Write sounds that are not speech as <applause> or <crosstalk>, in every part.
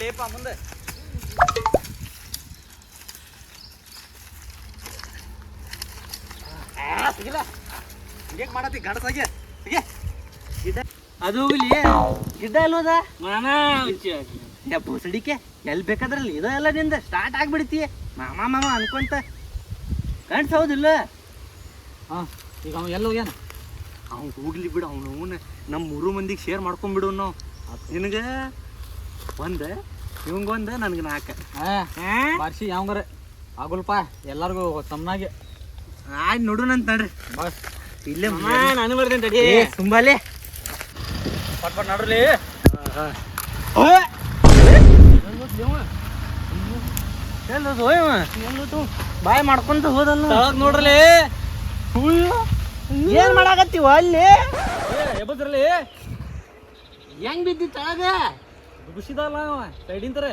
ನಡ್ಲೇಪ ಮುಂದೆ. ಸಿಗಿಲ್ಲ ಹಿಂಗ್ಯಾಕ್ ಮಾಡತ್ತಿ ಗಡಸಾಗೆ ಸಿಗೆ ಗಿಡ ಅದು ಹೋಗ್ಲಿ ಗಿಡ ಅಲ್ವದ ಮಾಮ ಬುಸಡಿಕೆ ಎಲ್ಲಿ ಬೇಕಾದ್ರಲ್ಲಿ? ಇದು ಎಲ್ಲ ನಿಂದ ಸ್ಟಾರ್ಟ್ ಆಗ್ಬಿಡ್ತಿ. ಮಾಮ ಮಾಮ ಅನ್ಕೊಂತ. ಗಂಡ್ಸ ಹೌದಿಲ್ಲ ಹಾಂ ಈಗ ಅವ ಎಲ್ಲ ಹೋಗ್ಯಾನ? ಅವ್ನು ಹೋಗ್ಲಿ ಬಿಡು ಅವ್ನು ನಮ್ಮ ಮೂರು ಮಂದಿಗೆ ಶೇರ್ ಮಾಡ್ಕೊಂಡ್ಬಿಡು ನಾವು ನಿನಗೆ ಒಂದ ಇವಂಗೊಂದು ನನಗೆ ನಾಲ್ಕು ಬಾರ್ಸಿ ಯಾವಂಗಾರ ಆಗುಲ್ಪ ಎಲ್ಲರಿಗೂ ತಮ್ಮನಾಗೆ ಆಯ್ತು ನೋಡೋಣಂತ ನೋಡ್ರಿ ಬಸ್ ಇಲ್ಲೇ ನಾನು ಬರ್ತೇನೆ ತಡಿ ತುಂಬಾಲಿ ಪಟ್ ಪಟ್ ನೋಡ್ರಿ ಬಾಯ್ ಮಾಡ್ಕೊಂತ ಹೋದಲ್ಲ ನೋಡ್ರಿ ನೋಡ್ರಲಿ ಏನ್ ಮಾಡಾಕತ್ತೀವ ಅಲ್ಲಿ ಎಬ್ಬದ್ರಲ್ಲಿ ಹೆಂಗ್ ಬಿದ್ದಿ ತಳಗ ಖುಷಿದಲ್ಲ ಸೈಡಿಂತಾರೆ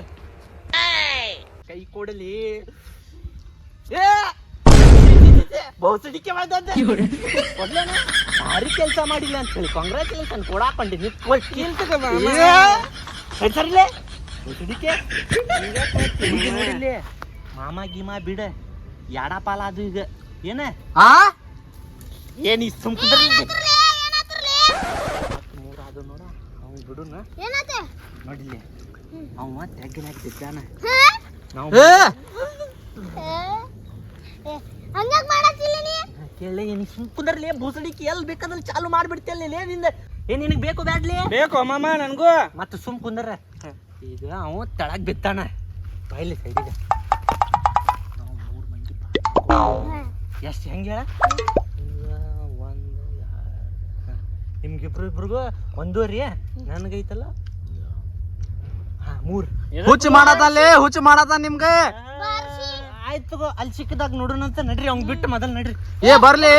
ಕೈ ಕೊಡಲಿ. ಬಹುಸಡಿಕೆ ಮಾಡ್ದಂತೆ. ಭಾರಿ ಕೆಲಸ ಮಾಡಿಲ್ಲ ಅಂತ ಹೇಳಿ. ಕಾಂಗ್ರಾಚುಲೇಷನ್ ಕೊಡಾಕೊಂಡಿನಿ ಸರಿಲೆ ಬಹುಸಡಿಕೆ. ಮಾಮ ಗೀಮಾ ಬಿಡ. ಯಾಡ ಪಾಲ ಅದು ಈಗ. ಏನ? ಆ? ಏನ್ ಈ ಸುಮ್ಕುದ್ರಿ ಮೂರ ಅದು ನೋಡ ಅವ್ನು ಬಿಡುನ? ಏನಾತೆ ನೋಡಿಲ್ಲಿ ಅವ ತೆಗ್ಗಿನಾಗ ಬಿದ್ದಾನ. ನಾವು ಹಂಗಾಗ್ ಮಾಡತ್ತಿಲ್ಲ ನೀ? ಕೇಳಿ ನೀ ಸುಮ್ಕುದ್ರಲಿ ಬೋಸಡಿಕೆ ಎಲ್ಲಿ ಬೇಕಾದಲ್ಲಿ ಚಾಲು ಮಾಡ್ಬಿಡ್ತಿಯಲ್ಲ ಲೇ ನಿಂದ. ಏನ್ ನಿನಗೆ ಬೇಕು ಬ್ಯಾಡ್ಲಿ? ಬೇಕು ಮಾಮ ನನ್ಗೂ. ಮತ್ತೆ ಸುಮ್ ಕುಂದ್ರ ಈಗ ಅವ ತಳಗ್ ಬಿತ್ತಾನ ಬಾಯ್ಲಿ ಸೈಡಿಗೆ. ನಾವು ಮೂರು ಮಂದಿ. ಎಷ್ಟು ಹೆಂಗೆ ಹೇಳ? ಒಂದು ನಿಮ್ಗಿಬ್ರು ಇಬ್ರಿಗೂ ಒಂದೂವರೆ ನನಗೈತಲ್ಲ? ಹಾ ಮೂರು. ಹುಚ್ಚು ಮಾಡತಲ್ಲಿ ಹುಚ್ಚು ಮಾಡತ ನಿಮ್ಗೆ? ಆಯ್ತು ತಗೋ ಅಲ್ಲಿ ಸಿಕ್ಕದಾಗ ನೋಡೋಣಂತ ನಡ್ರಿ ಅವ್ನ್ ಬಿಟ್ಟು ಮೊದಲ್ ನಡ್ರಿ. ಏ ಬರ್ಲಿ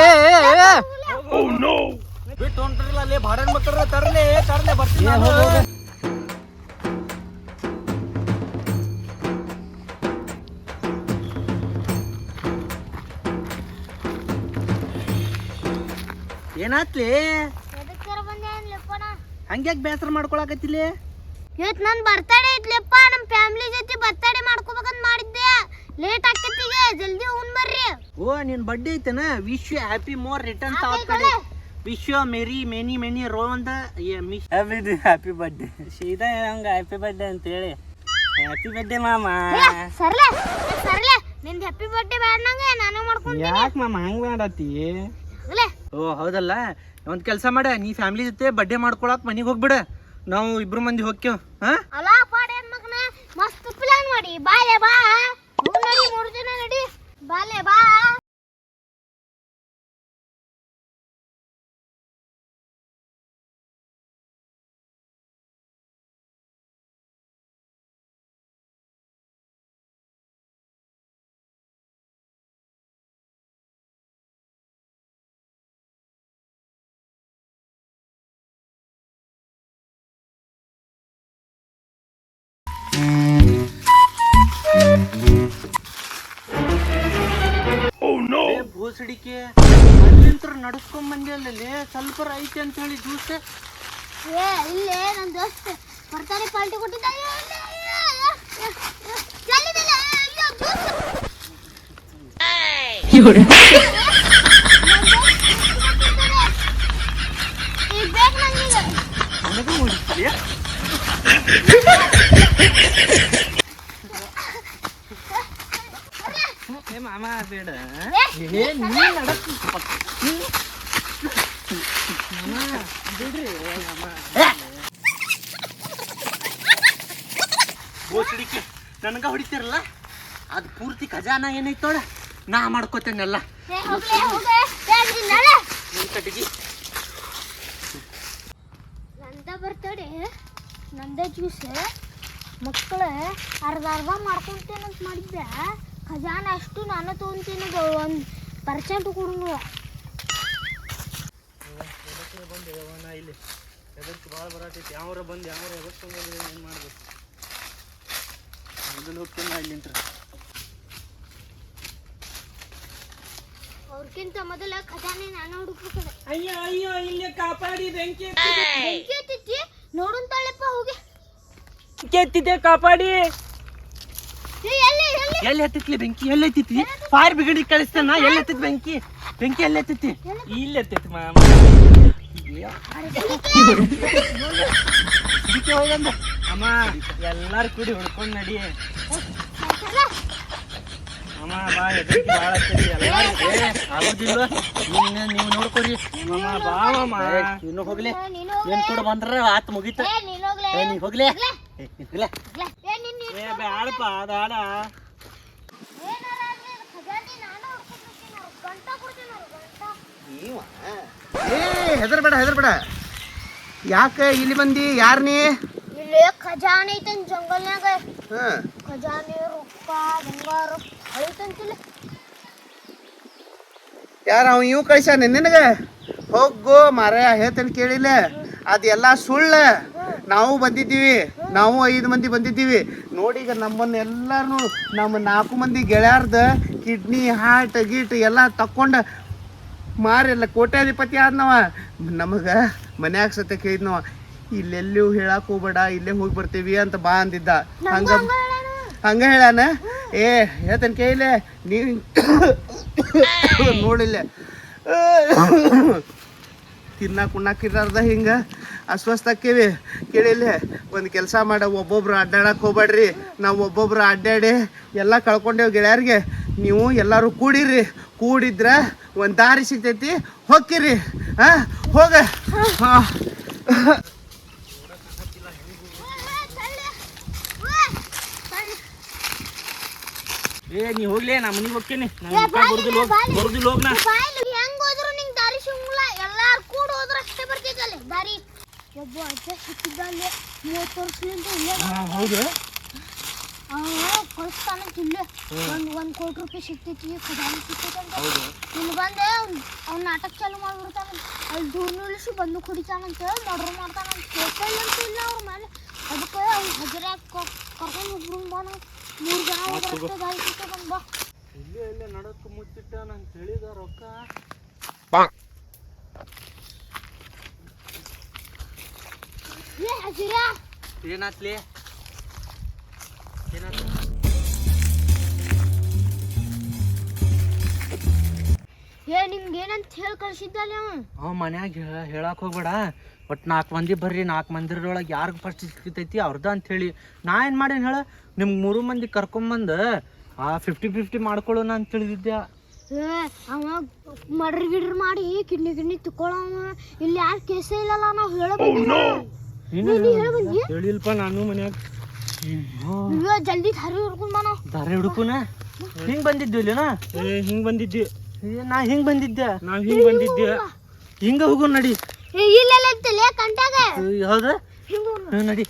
ಬಿಟ್ಟು ಹೊಂಟ್ರಲ್ಲ ಅಲ್ಲಿ ಬಾಡನ್ ಮಕ್ಕಳ ತರ್ಲಿ ತರ್ಲಿ ಬರ್ತೀನಿ. ಏನಾತ್ಲಿ? ಹಂಗ್ಯಾಕ್ ಬೇಸರ ಮಾಡ್ಕೊಳಕತ್ತಿಲಿ ಇವತ್ತು ನನ್ನ ಬರ್ತಡೇ ಐತ್ಲಪ್ಪ ನಮ್ಮ ಫ್ಯಾಮಿಲಿ ಜೊತೆ ಬರ್ತಡೇ ಮಾಡ್ಕೋಬೇಕಂತ ಮಾಡಿದ್ದೆ. ಲೇಟ್ ಆಕೈತಿ ಈಗ ಜಲ್ದಿ ಹೋಗ್ ಬರ್ರಿ. ಓ ನಿನ್ ಬಡ್ಡಿ ಐತನ? Wish you happy more return top ಕಡೆ. Wish you merry many many ರೋಂದ happy happy birthday ಸೀದಾ ಹಂಗ ಹ್ಯಾಪಿ ಬರ್ಡೇ ಅಂತ ಹೇಳಿ ಹ್ಯಾಪಿ ಬರ್ಡೇ ಮಾಮ ಸರ್ಲೆ ಸರ್ಲೆ ನಿಂದ ಹ್ಯಾಪಿ ಬರ್ಡೇ ನಂಗೆ ನಾನು ಮಾಡ್ಕೊಂತೀನಿ. ಯಾಕೆ ಮಾಮ ಹಂಗೆ ಮಾಡತ್ತಿ? ಓ, ಹೌದಲ್ಲ? ಒಂದ್ ಕೆಲಸ ಮಾಡ, ನೀ ಫ್ಯಾಮಿಲಿ ಜೊತೆ ಬರ್ಡೇ ಮಾಡ್ಕೊಳಕ್ ಮನೆಗೆ ಹೋಗ್ಬಿಡ. ನಾವು ಇಬ್ರು ಮಂದಿ ಹೋಗ್ತೇವ್, ಹಾ? ಅಲ್ಲ ಪಾಡೆ ಮಗನ? ಮಸ್ತ್ ಮಾಡಿ. ಬಾಲೆ ಬಾ. ಮೂರು ಜನ ನಡಿ. ಬಾಲೆ ಬಾ. ಏ, ಭೂಸಡಿಕೆ ಅಲ್ಲಿಂತ್ರ ನಡ್ಸ್ಕೊಂಡ್ ಬಂದಿಲ್ಲೇ ಸ್ವಲ್ಪ ಐತೆ ಅಂತ ಹೇಳಿ ಜ್ಯೂಸ್ ಏ ಇಲ್ಲೇ ನನ್ನ ದೋಸ್ತ ಬರ್ತಾನೆ ಪಾರ್ಟಿ ಕೊಟ್ಟಿದ್ದಾನೆ ಎಲ್ಲಿದ್ದಾನೆ? ಅಯ್ಯೋ, ಜ್ಯೂಸ್. ಈಗ ಬೇಕು ನಂಗೀಗ. ನನಗೂ ಹೊಡಿತೀಯ? ಏ ಮಾಮ ಬೇಡ ಏ, ನೀ ನಡಕ್ ನನಗ ಹೊಡಿತಿರಲ್ಲ ಅದು ಪೂರ್ತಿ ಖಜಾನ ಏನೈತೋಳ ನಾ ಮಾಡ್ಕೋತೇನೆಲ್ಲ ಕಟ್ಟಿಗೆ ನಂದ ಬರ್ತಡೆ ನಂದ ಜ್ಯೂಸ್ ಮಕ್ಕಳ ಅರ್ಧ ಅರ್ಧ ಮಾಡ್ಕೊಂತೇನಂತ ಮಾಡಿದ್ದೆ ಖಜಾನ ಅಷ್ಟು ನಾನು ತೊಗೊಂತೀನಿ ಒಂದು ಪರ್ಸೆಂಟ್ ಕೊಡು ಇಲ್ಲಿ ಎದಕ್ಕೆ ಭಾಳ ಬರತೈತಿ ಯಾವ್ರ ಬಂದು ಯಾವ್ರ ಎದಕ್ಕೆ ಬಂದು ಏನು ಮಾಡ್ಬೇಕು ಮೊದಲು ಹೋಗ್ತೀನಿ ಇಲ್ಲಿಂತ್ರ ಅವ್ರಕ್ಕಿಂತ ಮೊದಲ ಖಜಾನೆ ನಾನು ಹುಡುಕ್ಬೇಕು ಅಯ್ಯೋ ಅಯ್ಯೋ ಇಲ್ಲೇ ಕಾಪಾಡಿ ಬೆಂಕಿ ಬೆಂಕಿ ಹತ್ತೈತಿ ನೋಡುಂತಾಳೆಪ್ಪ ಹೋಗಿ. ಬೆಂಕಿ ಕಾಪಾಡಿ. ಎಲ್ಲಿ ಎಲ್ಲಿ? ಎಲ್ಲಿ ಹತ್ತಿತ್ಲಿ ಬೆಂಕಿ? ಎಲ್ಲಿ ಹತ್ತಿತಿ? ಫೈರ್ ಬ್ರಿಗೇಡ್ ಕಳಿಸ್ತಾನ ಎಲ್ಲಿ ಹತ್ತಿತ್ ಬೆಂಕಿ? ಬೆಂಕಿ ಎಲ್ಲಿ ಹತ್ತಿತಿ? ಇಲ್ಲಿ ಹತ್ತೈತಿ ಮಾಮ. ಇದಕ್ಕೆ ಹೋಗಂದ ಅಮ್ಮ ಎಲ್ಲಾರು ಕೂಡಿ ಹೊಡ್ಕೊಂಡ್ ನಡಿ. ಅಮ್ಮ ಬಾ ಹೆದರಿಕೆ ಭಾಳ ಏ, ಆಗೋದಿಲ್ಲ. ನೀವು ನೋಡ್ಕೊರಿ. ಅಮ್ಮ ಬಾ ಅಮ್ಮ. ಇನ್ನು ಹೋಗ್ಲಿ. ನೀನು ಏನ್ ಕೂಡ ಬಂದ್ರ ಆತ್ ಮುಗೀತ. ಏ ನೀನ್ ಹೋಗ್ಲೇ. ಏ ನೀ ಹೋಗ್ಲಿ. ಹೋಗ್ಲೇ. ಬ್ಯಾಡಪ್ಪ ಬ್ಯಾಡ ಏ ಹೆದರ್ಬೇಡ ಹೆದರ್ಬೇಡ. ಯಾಕೆ ಇಲ್ಲಿ ಬಂದಿ? ಯಾರ್ ನೀ? ಇಲ್ಲಿ ಖಜಾನೆ ಐತನ್ ಜಂಗಲ್ನಾಗ ಹಾಂ. ಖಜಾನೆ ರೊಕ್ಕ ಬಂಗಾರ ಐತಂತಿಲ್ಲ ಯಾರ ಅವ ಇವ್ ಕಳ್ಸ್ಯಾನ ನಿನಗ? ಹೋಗು ಮಾರ ಹೇಳ್ತೇನೆ ಕೇಳಿಲ್ಲ. ಅದೆಲ್ಲ ಸುಳ್ಳ. ನಾವು ಬಂದಿದ್ದೀವಿ. ನಾವು ಐದು ಮಂದಿ ಬಂದಿದ್ದೀವಿ. ನೋಡಿ ಈಗ ನಮ್ಮನ್ನ ಎಲ್ಲಾರು ನಮ್ಮ ನಾಲ್ಕು ಮಂದಿ ಗೆಳೆಯರ್ದ ಕಿಡ್ನಿ ಹಾರ್ಟ್ ಗೀಟ್ ಎಲ್ಲ ತಕ್ಕೊಂಡು ಮಾರಿ ಎಲ್ಲ ಕೋಟ್ಯಾಧಿಪತಿ ಆದ್ನವ. ನಮಗೆ ಮನ್ಯಾಗ ಸತ್ಯ ಕೇಳಿದ್ನವ. ಇಲ್ಲೆಲ್ಲೂ ಹೇಳಕ್ ಹೋಗ್ಬೇಡ ಇಲ್ಲೇ ಹೋಗಿ ಬರ್ತೀವಿ ಅಂತ ಬಾ ಅಂದಿದ್ದ. ಹಂಗ ಹಂಗ ಹೇಳಾನ? ಏ ಹೇಳ್ತೇನೆ ಕೇಳಿಲ್ಲ ನೀವು <coughs> ನೋಡಿಲ್ಲ. <coughs> ತಿನ್ನಾಕ ಉಣ್ಣಕ್ಕೆ ಇರಾರ್ದ ಹಿಂಗೆ. ಅಸ್ವಸ್ಥ ಆಕೇವಿ ಕೇಳಿಲ್ಲೇ, ಒಂದು ಕೆಲಸ ಮಾಡ, ಒಬ್ಬೊಬ್ರು ಅಡ್ಡಾಡಕ್ಕೆ ಹೋಗ್ಬೇಡ್ರಿ ನಾವು ಒಬ್ಬೊಬ್ರು ಅಡ್ಡಾಡಿ ಎಲ್ಲ ಕಳ್ಕೊಂಡೇವು ಗೆಳೆಯರಿಗೆ. ನೀವು ಎಲ್ಲರೂ ಕೂಡಿರಿ. ಕೂಡಿದ್ರೆ ಒಂದು ದಾರಿ ಸಿಗ್ತೈತಿ. ಹೊಕ್ಕಿರಿ ಹಾಂ ಹೋಗ. ಹಾ ಏ, ನೀ ಹೋಗ್ಲೇ, ನಾ ಮನಿಗೆ ಹೋಗ್ತೀನಿ. ಬರುದಿಲ್ಲ, ಹೋಗ್ ಬರುದಿಲ್ಲ ಹೋಗ್ ನಾ ಬಾಯಿಲಿ ಹೆಂಗ್ ಹೋದ್ರು ನಿಂಗ್ ದಾರಿ ಸಿಗಲ್ಲ ಎಲ್ಲಾರು ಕೂಡ ಹೋದ್ರ ಅಷ್ಟೇ ಬರ್ತಿದ್ದಲ್ಲ? ದಾರಿ. ಒಬ್ಬ ಅಜ್ಜ ಸಿಕ್ಕಿದ್ದ ಅಲ್ಲಿ ಮೂವತ್ತು ವರ್ಷದಿಂದ ಇಲ್ಲೇ ಹೌದು. ಕಳಿಸ್ತಾನಂತ ಇಲ್ಲೇ. ಒಂದು ಒಂದ್ ಕೋಟಿ ರೂಪಾಯಿ ಸಿಗ್ತೈತಿ ಖಜಾನೆ ಸಿಗ್ತೈತಂತ ಇಲ್ಲಿ ಬಂದೆ ಅವ್ನ್ ಅವ್ನ್ ನಾಟಕ ಚಾಲು ಮಾಡ್ಬಿಡ್ತಾನ. ಅಲ್ಲಿ ದೂರ ನಿಲ್ಲಿಸಿ ಬಂದು ಕುಡಿತಾನಂತ ಮರ್ಡರ್ ಮಾಡ್ತಾನಂತ ಕೇಳ್ಕೊಳ್ಳಿ ಅಂತ ಇಲ್ಲ ಅವ್ರ ಮೇಲೆ. ಅದಕ್ಕೆ ಅವ್ನು ಹಜರಾಗ ಕರ್ಕೊಂಡು ಒಬ್ರು ಬಾನ ಮೂರು ಜನ ಹೋದ್ರಷ್ಟೇ ಸಿಗ್ತದಂತ ಬಾ. ಇಲ್ಲೇ ಇಲ್ಲೇ ನಡಕ್ ಮುಚ್ಚಿಟ್ಟ ನಾನು ಹೇಳಿದ ರೊಕ್ಕ ಏ ಹಜಿರ ಏನಾತ್ಲಿ ಏನಾತ್ ಏ ನಿಮ್ಗೆ ಏನಂತ ಹೇಳಿ ಕಳ್ಸಿದ್ದಲ್ಲ ಅವ ಮನ್ಯಾಗ ಹೇಳಕ್ ಹೋಗ್ಬೇಡ. ಒಟ್ ನಾಲ್ಕು ಮಂದಿ ಬರ್ರಿ ನಾಲ್ಕು ಮಂದಿರೊಳಗೆ ಯಾರಿಗೆ ಫಸ್ಟ್ ಸಿಗ್ತೈತಿ ಅವ್ರದ ಅಂತ ಹೇಳಿ. ನಾ ಏನು ಮಾಡೇನು ಹೇಳ? ನಿಮ್ಗೆ ಮೂರು ಮಂದಿ ಕರ್ಕೊಂಬಂದು ಆ ಫಿಫ್ಟಿ ಫಿಫ್ಟಿ ಮಾಡ್ಕೊಳ್ಳೋಣ ಅಂತ ತಿಳಿದಿದ್ದೆ. ಅವ ಮಡ್ರಿ ಗಿಡ್ರಿ ಮಾಡಿ ಕಿಡ್ನಿ ಕಿಡ್ನಿ ತುಕೊಳ್ಳವ ಇಲ್ಲಿ ಯಾರು ಕೇಸೇ ಇಲ್ಲಲ್ಲ ನಾವು ಹೇಳಬೇಕು ಹೇಳ ಬಂದಿ ಹೇಳಿಲ್ಪ ನಾನು ಮನ್ಯಾಗ. ಜಲ್ದಿ ದಾರಿ ಹುಡ್ಕೊಂಡ್ ಬಾ ನಾವು. ದಾರೆ ಹುಡುಕುನ? ಹಿಂಗ್ ಬಂದಿದ್ದು ಇಲ್ಲೇನ ಹಿಂಗ್ ಬಂದಿದ್ವಿ ನಾ ಹಿಂಗ್ ಬಂದಿದ್ದೆ. ನಾ ಹಿಂಗ್ ಬಂದಿದ್ದೆ. ಹಿಂಗ ಹೋಗು ನಡಿ. ಇಲ್ಲ ಇರ್ತಲ್ಲ ಕಂಟಾಗ. ಹೌದಾ? ಹಿಂಗ ನಡಿ.